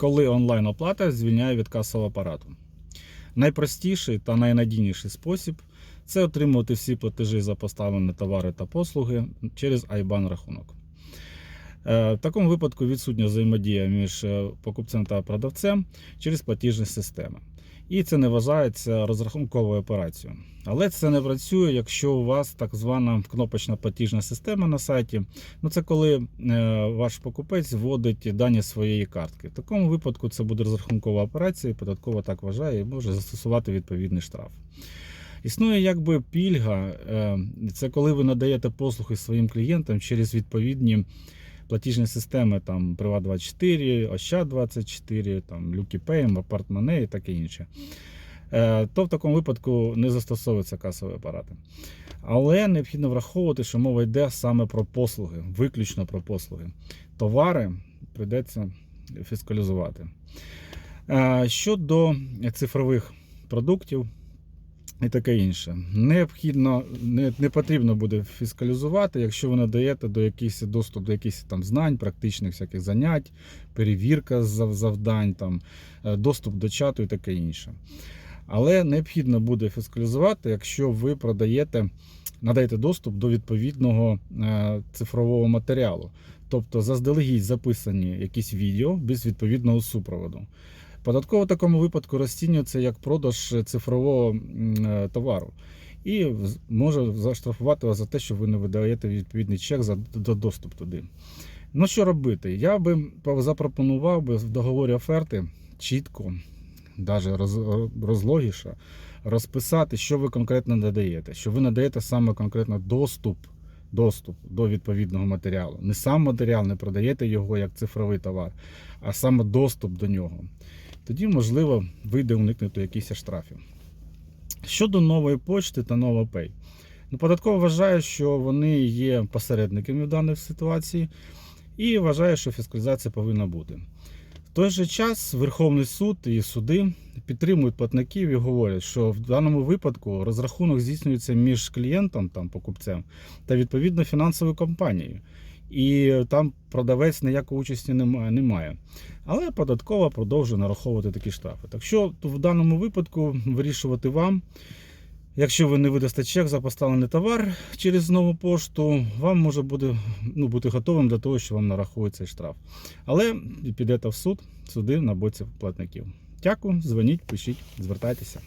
коли онлайн-оплата звільняє від касового апарату. Найпростіший та найнадійніший спосіб це отримувати всі платежі за поставлені товари та послуги через IBAN рахунок. Е, В такому випадку відсутня взаємодія між е, покупцем та продавцем через платіжні системи. І це не вважається розрахунковою операцією. Але це не працює, якщо у вас так звана кнопочна платіжна система на сайті. Ну це коли е, ваш покупець вводить дані своєї картки. В такому випадку це буде розрахункова операція, і податкова так вважає і може застосувати відповідний штраф. Існує якби пільга, е, це коли ви надаєте послуги своїм клієнтам через відповідні платіжні системи, там Privat24, Ощад24, там LukyPay, Апартмане і таке інше. Е, То в такому випадку не застосовуються касові апарати. Але необхідно враховувати, що мова йде саме про послуги, виключно про послуги. Товари прийдеться фіскалізувати. Е, Щодо цифрових продуктів і таке інше, необхідно, не, не потрібно буде фіскалізувати, якщо ви надаєте до якихось доступ до якихось там знань, практичних всяких занять, перевірка завдань, там, е, доступ до чату і таке інше. Але необхідно буде фіскалізувати, якщо ви продаєте, надаєте доступ до відповідного е, цифрового матеріалу. Тобто заздалегідь записані якісь відео без відповідного супроводу. Податково в такому випадку розцінюється як продаж цифрового е, товару. І може заштрафувати вас за те, що ви не видаєте відповідний чек за доступ туди. Ну що робити? Я би запропонував би в договорі оферти чітко, навіть роз, розлогіше, розписати, що ви конкретно надаєте. Що ви надаєте саме конкретно доступ, доступ до відповідного матеріалу. Не сам матеріал, не продаєте його як цифровий товар, а саме доступ до нього. Тоді, можливо, вийде уникнути якихось штрафів. Щодо нової почти та NovaPay. Ну, податково вважає, що вони є посередниками в даній ситуації і вважає, що фіскалізація повинна бути. В той же час Верховний суд і суди підтримують платників і говорять, що в даному випадку розрахунок здійснюється між клієнтом, там, покупцем, та відповідно фінансовою компанією. І там продавець ніякої участі немає. немає. Але податкова продовжує нараховувати такі штрафи. Так що в даному випадку вирішувати вам. Якщо ви не видасте чек за поставлений товар через нову пошту, вам може буде, ну, бути готовим для того, що вам нарахують цей штраф. Але підете в суд, суди на боці платників. Дякую, дзвоніть, пишіть, звертайтеся.